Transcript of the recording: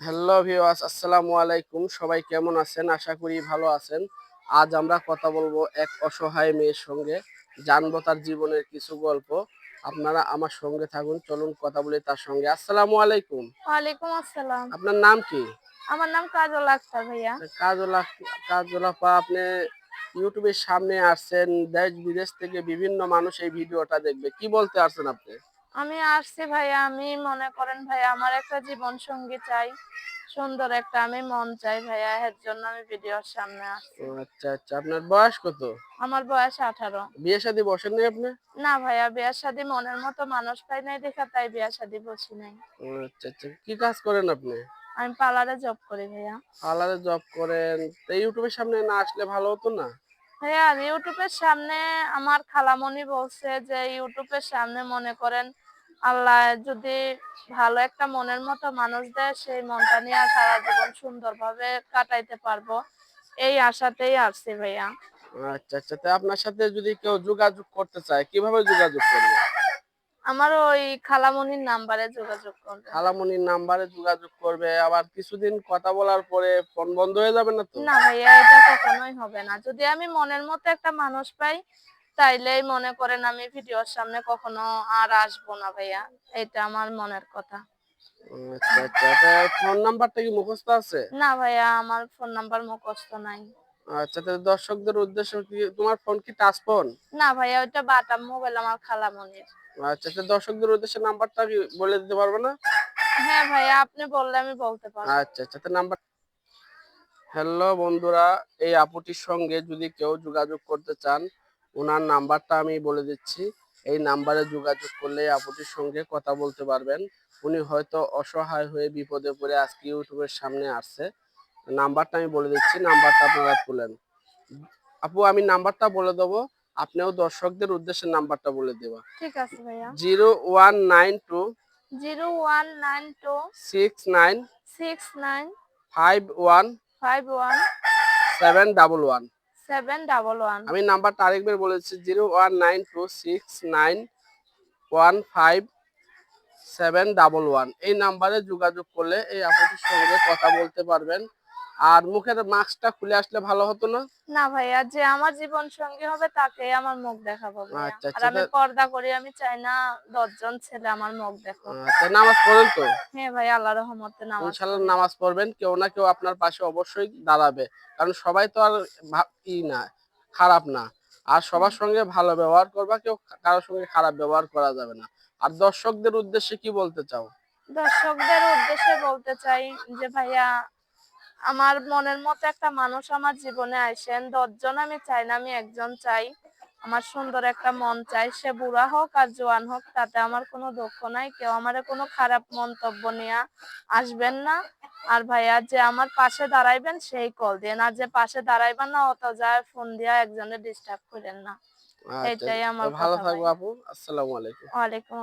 Hello viewers আসসালামু আলাইকুম। সবাই কেমন আছেন? আশা করি ভালো আছেন। আজ আমরা কথা বলব এক অসহায় মেয়ের সঙ্গে। জানব তার জীবনের কিছু গল্প। আপনারা আমার সঙ্গে থাকুন। চলুন কথা বলি তার সঙ্গে। আসসালামু আলাইকুম। ওয়ালাইকুম আসসালাম। আপনার নাম কি? আমার নাম কাজল আক্তার ভাইয়া। কাজল কাজল আপা আপনি ইউটিউবের সামনে আসছেন। দেশ বিদেশ থেকে বিভিন্ন মানুষ এই ভিডিওটা দেখবে। কি বলতে আসছেন আপনি? আমি আসছি ভাইয়া আমি মনে করেন ভাইয়া আমার একটা জীবন সঙ্গী চাই সুন্দর একটা আমি মন চাই ভাইয়া এর জন্য আমি ভিডিওর সামনে আসছি। আচ্ছা আচ্ছা আপনার বয়স কত? আমার বয়স আঠারো। বিয়ে শাদী বসেন নাই আপনি? না ভাইয়া বিয়ার শাদী মনের মতো মানুষ পাই নাই দেখা তাই বিয়ে শাদী বসি নাই। ও আচ্ছা আচ্ছা কি কাজ করেন আপনি? আমি পার্লারে জব করি ভাইয়া। পার্লারে জব করেন তো ইউটিউবের সামনে না আসলে ভালো হতো না? ভাইয়া ইউটিউবের সামনে আমার খালামণি বলছে যে ইউটিউবের সামনে মনে করেন আল্লাহ যদি ভালো একটা মনের মতো মানুষ দেয় সেই মনটা নিয়ে সারা জীবন সুন্দরভাবে কাটাইতে পারব। এই আশাতেই আসছি ভাইয়া। আচ্ছা আচ্ছা তো আপনার সাথে যদি কেউ যোগাযোগ করতে চায় কীভাবে যোগাযোগ করবে? আমার ওই খালামণির নাম্বারে যোগাযোগ করবে। খালামনির নাম্বারে যোগাযোগ করবে আবার কিছুদিন কথা বলার পরে ফোন বন্ধ হয়ে যাবে না তো? না ভাইয়া এটা কখনোই হবে না। যদি আমি মনের মতো একটা মানুষ পাই তাইলেই মনে করেন আমি ভিডিওর সামনে কখনো আর আসব না ভাইয়া। এটা আমার মনের কথা। আচ্ছা আচ্ছা ফোন নাম্বারটা কি মুখস্থ আছে? না ভাইয়া আমার ফোন নাম্বার মুখস্থ নাই। আচ্ছা তো দর্শকদের উদ্দেশ্য কি তোমার ফোন কি টাচ ফোন না ভাইয়া ওইটা বাটাম মোবাইল আমার খালামণির আচ্ছা তো দর্শকদের উদ্দেশ্যে নাম্বারটা কি বলে দিতে পারবে না? হ্যাঁ ভাইয়া আপনি বললে আমি বলতে পারব। আচ্ছা আচ্ছা তো নাম্বার হ্যালো বন্ধুরা এই আপুটির সঙ্গে যদি কেউ যোগাযোগ করতে চান ওনার নাম্বারটা আমি বলে দিচ্ছি। এই নাম্বারে যোগাযোগ করলে আপুটির সঙ্গে কথা বলতে পারবেন। উনি হয়তো অসহায় হয়ে বিপদে পড়ে আজকে ইউটিউবের সামনে আসছে। নাম্বারটা আমি বলে দিচ্ছি নাম্বারটা আপনারা তুলেন আপু আমি নাম্বারটা বলে দেবো। আপনিও দর্শকদের উদ্দেশ্যে নাম্বারটা বলে দেবা। ঠিক আছে ভাইয়া। Zero one nine two zero one nine two six nine six nine five one five one seven double one. Seven double one আমি নাম্বারটা আরেকবার বলেছি, zero one nine two six nine one five seven double one. এই নাম্বারে যোগাযোগ করলে এই আপনি সঙ্গে কথা বলতে পারবেন। আর মুখের মাস্কটা খুলে আসলে ভালো হতো না? না ভাইয়া যে আমার জীবন সঙ্গী হবে তাকে আমার মুখ দেখাবো আচ্ছা, আর আচ্ছা, আমি পর্দা করি আমি চাই না দশজন ছেলে আমার মুখ দেখো আচ্ছা নামাজ পড়েন তো? হ্যাঁ ভাই আল্লাহ রহমতে নামাজ ইনশাল্লাহ পড়ি। নামাজ পড়বেন কেউ না কেউ আপনার পাশে অবশ্যই দাঁড়াবে। কারণ সবাই তো আর ই না খারাপ না। আর সবার সঙ্গে ভালো ব্যবহার করবা কেউ কারোর সঙ্গে খারাপ ব্যবহার করা যাবে না। আর দর্শকদের উদ্দেশ্যে কি বলতে চাও? দর্শকদের উদ্দেশ্যে বলতে চাই যে ভাইয়া আমার মনের মতো একটা মানুষ আমার জীবনে আইসেন দশজন আমি চাই না আমি একজন চাই। আমার সুন্দর একটা মন চাই সে বুড়া হোক আর জোয়ান হোক তাতে আমার কোনো দুঃখ নাই। কেউ আমার কোনো খারাপ মন্তব্য নিয়ে আসবেন না। আর ভাইয়া যে আমার পাশে দাঁড়াইবেন সেই কল দেন আর যে পাশে দাঁড়াইবেন না অত যায় ফোন দিয়া একজনে ডিস্টার্ব করেন না। আচ্ছা এটাই আমার ভালো থাকব আপু। আসসালামু আলাইকুম। ওয়ালাইকুম